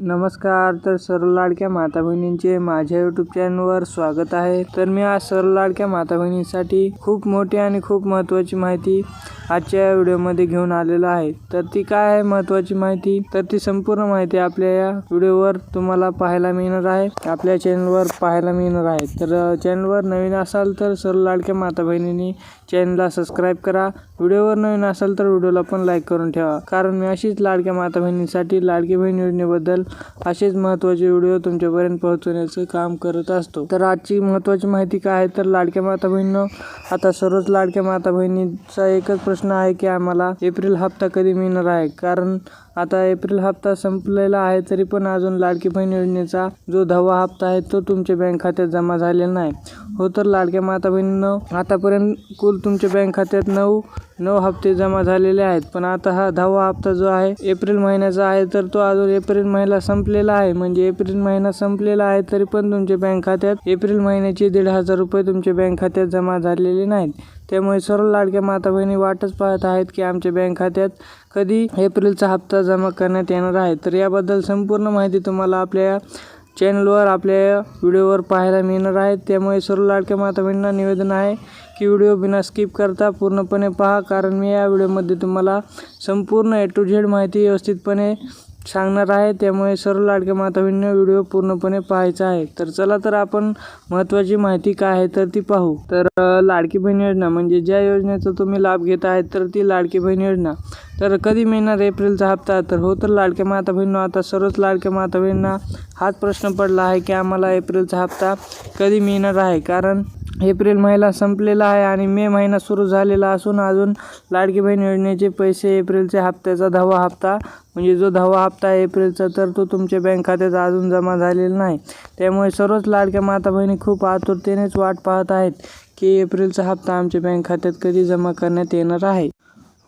नमस्कार तर सर्व लाडक्या माता बहिणींचे माझ्या यूट्यूब चॅनलवर स्वागत आहे. तर मी आज सर्व लाडक्या माता बहिणींसाठी खूप मोठी आणि खूप महत्त्वाची माहिती आजच्या व्हिडिओमध्ये घेऊन आलेलो आहे. तर ती काय आहे महत्त्वाची माहिती? तर ती संपूर्ण माहिती आपल्या या व्हिडिओवर तुम्हाला पाहायला मिळणार आहे. आपल्या चॅनलवर पाहायला मिळणार आहे. तर चॅनलवर नवीन असाल तर सर्व लाडक्या माता बहिणींनी चॅनलला सबस्क्राईब करा. व्हिडिओवर नवीन असाल तर व्हिडिओला पण लाईक करून ठेवा. कारण मी अशीच लाडक्या माता बहिणींसाठी लाडकी बहीण योजनेबद्दल असेच महत्त्वाचे व्हिडिओ तुमच्यापर्यंत पोहोचवण्याचं काम करत असतो. तर आजची महत्त्वाची माहिती काय आहे? तर लाडक्या माता बहिणीनं आता सर्वच लाडक्या माता बहिणीचा एकच प्रश्न आहे की आम्हाला एप्रिल हप्ता कधी मिळणार आहे? कारण आता एप्रिल हप्ता संपलेला आहे तरी पण अजून लाडकी बहीण योजनेचा जो दहावा हप्ता आहे तो तुमच्या बँक खात्यात जमा झालेला नाही. हो तर लाडक्या माता बहिणीनं आतापर्यंत कुल तुमच्या बँक खात्यात नऊ नऊ हप्ते जमा झालेले आहेत. पण आता हा दहावा हप्ता जो आहे एप्रिल महिन्याचा आहे तर तो अजून एप्रिल महिन्याला संपलेला आहे. म्हणजे एप्रिल महिना संपलेला आहे तरी पण तुमच्या बँक खात्यात एप्रिल महिन्याचे दीड हजार रुपये तुमच्या बँक खात्यात जमा झालेले नाहीत. त्यामुळे सर्व लाडक्या माता बहिणी वाटच पाहत आहेत की आमच्या बँक खात्यात कधी एप्रिलचा हप्ता जमा करण्यात येणार आहे. तर याबद्दल संपूर्ण माहिती तुम्हाला आपल्या चॅनलवर आपल्या व्हिडिओवर पाहायला मिळणार आहे. त्यामुळे सर्व लाडक्या माता बहिणींना निवेदन आहे की व्हिडिओ बिना स्किप करता पूर्णपणे पहा. कारण मी या व्हिडिओमध्ये तुम्हाला संपूर्ण ए टू झेड माहिती व्यवस्थितपणे सांगणार आहे. त्यामुळे सर्व लाडक्या माता व्हिडिओ पूर्णपणे पाहायचा आहे. तर चला तर आपण महत्त्वाची माहिती काय आहे तर ती पाहू. तर लाडकी बहीण योजना म्हणजे ज्या योजनेचा तुम्ही लाभ घेत आहेत तर ती लाडकी बहीण योजना. तर कधी मिळणार एप्रिलचा हप्ता? तर हो तर लाडक्या माता आता सर्वच लाडक्या माता बहिणींना हाच प्रश्न पडला आहे की आम्हाला एप्रिलचा हप्ता कधी मिळणार आहे? कारण एप्रिल महिना संपलेला आहे आणि मे महिना सुरू झालेला असून अजून लाडकी बहीण योजनेचे पैसे एप्रिलच्या हप्त्याचा दहावा हप्ता म्हणजे जो दहावा हप्ता आहे एप्रिलचा तर तो तुमच्या बँक खात्यात अजून जमा झालेला नाही. त्यामुळे सर्वच लाडक्या माता बहिणी खूप आतुरतेनेच वाट पाहत आहेत की एप्रिलचा हप्ता आमच्या बँक खात्यात कधी जमा करण्यात येणार आहे.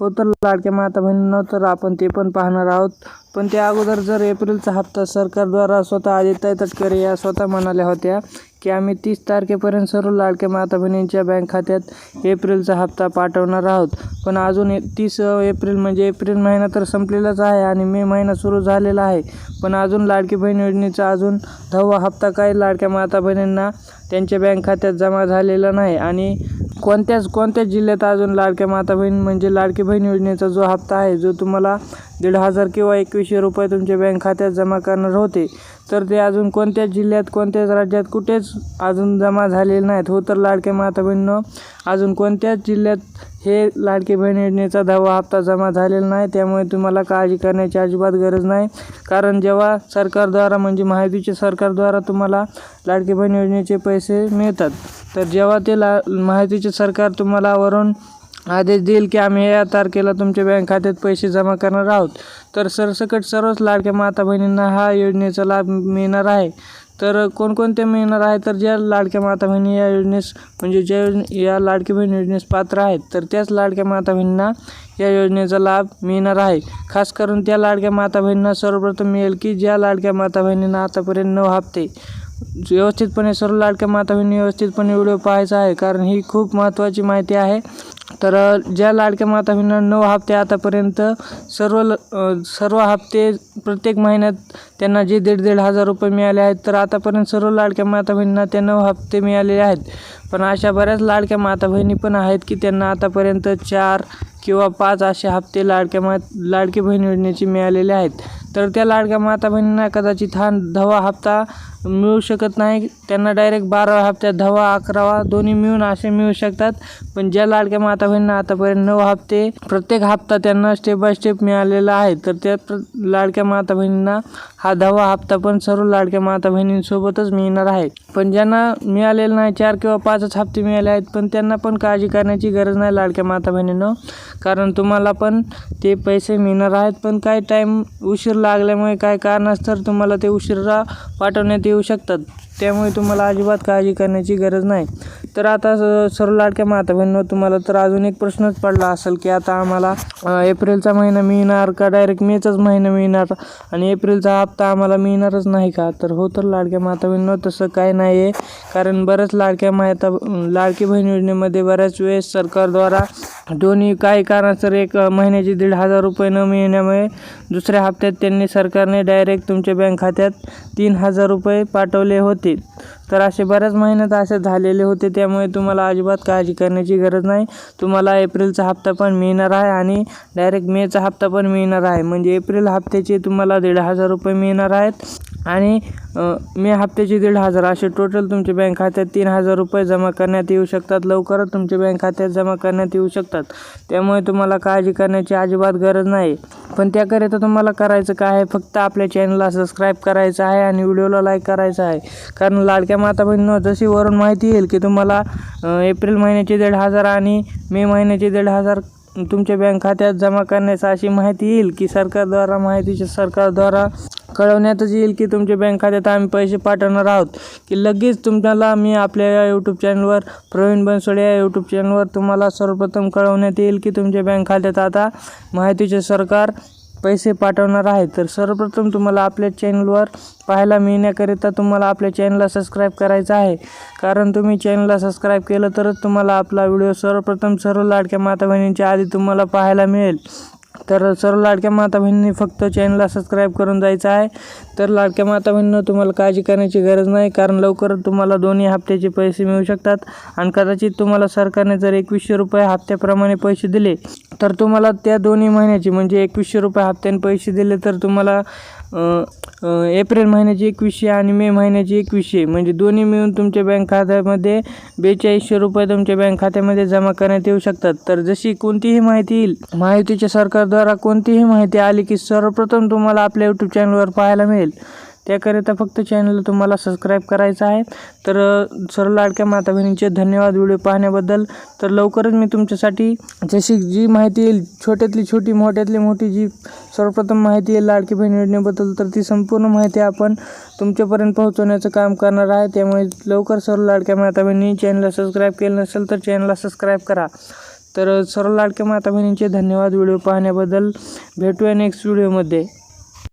हो तर लाडक्या माता बहिणींना तर आपण ते पण पाहणार आहोत. पण त्या अगोदर जर एप्रिलचा हप्ता सरकारद्वारा स्वतः आदित्य तटकरे या स्वतः म्हणाल्या होत्या की आम्ही तीस तारखेपर्यंत सर्व लाडक्या माता बहिणींच्या बँक खात्यात एप्रिलचा हप्ता पाठवणार आहोत. पण अजून तीस एप्रिल म्हणजे एप्रिल महिना तर संपलेलाच आहे आणि मे महिना सुरू झालेला आहे. पण अजून लाडकी बहीण योजनेचा अजून दहावा हप्ता काही लाडक्या माता बहिणींना त्यांच्या बँक खात्यात जमा झालेला नाही आणि कोणत्याच कोणत्याच जिल्ह्यात अजून लाडक्या माता बहीण म्हणजे लाडकी बहीण योजनेचा जो हप्ता आहे जो तुम्हाला दीड हजार किंवा एकवीसशे रुपये तुमच्या बँक खात्यात जमा करणार होते. तर ते अजून कोणत्याच जिल्ह्यात कोणत्याच राज्यात कुठेच अजून जमा झालेले नाहीत. हो तर लाडके माता बहिणीनं अजून कोणत्याच जिल्ह्यात हे लाडकी बहीण योजनेचा दहावा हप्ता जमा झालेला नाही त्यामुळे तुम्हाला काळजी करण्याची अजिबात गरज नाही. कारण जेव्हा सरकारद्वारा म्हणजे महायुतीच्या सरकारद्वारा तुम्हाला लाडकी बहीण योजनेचे पैसे मिळतात तर जेव्हा ते ला महायुतीचे सरकार तुम्हाला वरून आदेश देईल की आम्ही या तारखेला तुमच्या बँक खात्यात पैसे जमा करणार आहोत. तर सरसकट सर्वच लाडक्या माता बहिणींना हा योजनेचा लाभ मिळणार आहे. तर कोणकोणते मिळणार आहे? तर ज्या लाडक्या माता बहिणी या योजनेस म्हणजे ज्या योजने या लाडकी बहीण योजनेस पात्र आहेत तर त्याच लाडक्या माता बहिणींना या योजनेचा लाभ मिळणार आहे. खास करून त्या लाडक्या माता बहिणींना सर्वप्रथम मिळेल की ज्या लाडक्या माता बहिणींना आतापर्यंत नऊ हप्ते व्यवस्थितपणे सर्व लाडक्या माता व्यवस्थितपणे व्हिडिओ पाहायचा आहे कारण ही खूप महत्त्वाची माहिती आहे. तर ज्या लाडक्या माता बहिणींना नऊ हप्ते आतापर्यंत सर्व ल सर्व हप्ते प्रत्येक महिन्यात त्यांना जे दीड दीड हजार रुपये मिळाले आहेत तर आतापर्यंत सर्व लाडक्या माता बहिणींना ते नऊ हप्ते मिळालेले आहेत. पण अशा बऱ्याच लाडक्या माता बहिणी पण आहेत की त्यांना आतापर्यंत चार किंवा पाच असे हप्ते लाडक्या मा लाडकी बहीण योजनेचे मिळालेले आहेत. तर त्या लाडक्या माता बहिणींना कदाचित हा दहावा हप्ता मिळू शकत नाही. त्यांना डायरेक्ट बारावा हप्त्यात दहावा अकरावा दोन्ही मिळून असे मिळू शकतात. पण ज्या लाडक्या माता बहिणींना आतापर्यंत नऊ हप्ते प्रत्येक हप्ता त्यांना स्टेप बाय स्टेप मिळालेला आहे. तर त्या प्र लाडक्या माता बहिणींना हा दहावा हप्ता पण सर्व लाडक्या माता बहिणींसोबतच मिळणार आहे. पण ज्यांना मिळालेलं नाही चार किंवा पाचच हप्ते मिळाले आहेत पण त्यांना पण काळजी करण्याची गरज नाही लाडक्या माता बहिणीनं कारण तुम्हाला पण ते पैसे मिळणार आहेत पण काही टाईम उशीर लागल्यामुळे काय कारणास्तव तुम्हाला ते उशिरा पाठवण्यात येऊ शकतात. त्यामुळे तुम्हाला अजिबात काळजी करण्याची गरज नाही. तर आता सर्व लाडक्या माता बहिणींनो तुम्हाला तर अजून एक प्रश्नच पडला असेल की आता आम्हाला एप्रिलचा महिना मिळणार का? डायरेक्ट मेचाच महिना मिळणार आणि एप्रिलचा हप्ता आम्हाला मिळणारच नाही का? तर हो तर लाडक्या माता बहिणींनो तसं काय नाही आहे कारण बऱ्याच लाडक्या माता लाडकी बहीण योजनेमध्ये बऱ्याच वेळेस सरकारद्वारा दोन्ही काही कारणास्तव एक महिन्याचे दीड हजार रुपये न मिळण्यामुळे दुसऱ्या हप्त्यात त्यांनी त्यांनी सरकारने डायरेक्ट तुमच्या बँक खात्यात तीन हजार रुपये पाठवले होते. तर असे बऱ्याच महिन्यात असे झालेले होते त्यामुळे तुम्हाला अजिबात काळजी करण्याची गरज नाही. तुम्हाला एप्रिलचा हप्ता पण मिळणार आहे आणि डायरेक्ट मेचा हप्ता पण मिळणार आहे. म्हणजे एप्रिल हप्त्याचे तुम्हाला दीड हजार रुपये मिळणार आहेत. आणि मे हप्त्याचे दीड हजार असे टोटल तुमच्या बँक खात्यात तीन हजार रुपये जमा करण्यात येऊ शकतात. लवकरच तुमच्या बँक खात्यात जमा करण्यात येऊ शकतात. त्यामुळे तुम्हाला काळजी करण्याची अजिबात गरज नाही. पण त्याकरिता तुम्हाला करायचं काय आहे? फक्त आपल्या चॅनलला सबस्क्राईब करायचं आहे आणि व्हिडिओला लाईक करायचं आहे. कारण लाडक्या माता बहिणीनं जशी वरून माहिती येईल की तुम्हाला एप्रिल महिन्याचे दीड हजार आणि मे महिन्याचे दीड हजार तुमच्या बँक खात्यात जमा करण्याचा अशी माहिती येईल की सरकारद्वारा माहितीच्या सरकारद्वारा कळवण्यातच येईल की तुमच्या बँक खात्यात आम्ही पैसे पाठवणार आहोत. की लगेच तुम्हाला मी आपल्या या यूट्यूब चॅनलवर प्रवीण बनसोडे या यूट्यूब चॅनलवर तुम्हाला सर्वप्रथम कळवण्यात येईल की तुमच्या बँक खात्यात आता माहितीचे सरकार पैसे पाठवणार आहे. तर सर्वप्रथम तुम्हाला आपल्या चॅनलवर पाहायला मिळण्याकरिता तुम्हाला आपल्या चॅनलला सबस्क्राईब करायचं आहे. कारण तुम्ही चॅनलला सबस्क्राईब केलं तरच तुम्हाला आपला व्हिडिओ सर्वप्रथम सर्व लाडक्या माता बहिणींच्या आधी तुम्हाला पाहायला मिळेल. तर सर्व लाडक्या माता बहिणींनी फक्त चॅनलला सबस्क्राईब करून जायचं आहे. तर लाडक्या माता बहिणीनं तुम्हाला काळजी करण्याची गरज नाही कारण लवकर तुम्हाला दोन्ही हप्त्याचे पैसे मिळू शकतात. आणि कदाचित तुम्हाला सरकारने जर एकवीसशे रुपये हप्त्याप्रमाणे पैसे दिले तर तुम्हाला त्या दोन्ही महिन्याचे म्हणजे एकवीसशे रुपये हप्त्याने पैसे दिले तर तुम्हाला एप्रिल महिन्याचे एकवीसशे आणि मे महिन्याचे एकवीसशे. म्हणजे दोन्ही मिळून तुमच्या बँक खात्यामध्ये बेचाळीसशे रुपये तुमच्या बँक खात्यामध्ये जमा करण्यात येऊ शकतात. तर जशी कोणतीही माहिती येईल माहितीच्या सरकारद्वारा कोणतीही माहिती आली की सर्वप्रथम तुम्हाला आपल्या यूट्यूब चॅनलवर पाहायला मिळेल. त्याकरिता फक्त चॅनलला तुम्हाला सबस्क्राईब करायचं आहे. तर सर्व लाडक्या माता बहिणींचे धन्यवाद व्हिडिओ पाहण्याबद्दल. तर लवकरच मी तुमच्यासाठी जशी जी माहिती येईल छोट्यातली छोटी मोठ्यातली मोठी जी सर्वप्रथम माहिती येईल लाडकी बहीण योजनेबद्दल तर ती संपूर्ण माहिती आपण तुमच्यापर्यंत पोहोचवण्याचं काम करणार आहे. त्यामुळे लवकर सर्व लाडक्या माता बहिणी चॅनलला सबस्क्राईब केलं नसेल तर चॅनलला सबस्क्राईब करा. तर सर्व लाडक्या माता बहिणींचे धन्यवाद व्हिडिओ पाहण्याबद्दल. भेटूया नेक्स्ट व्हिडिओमध्ये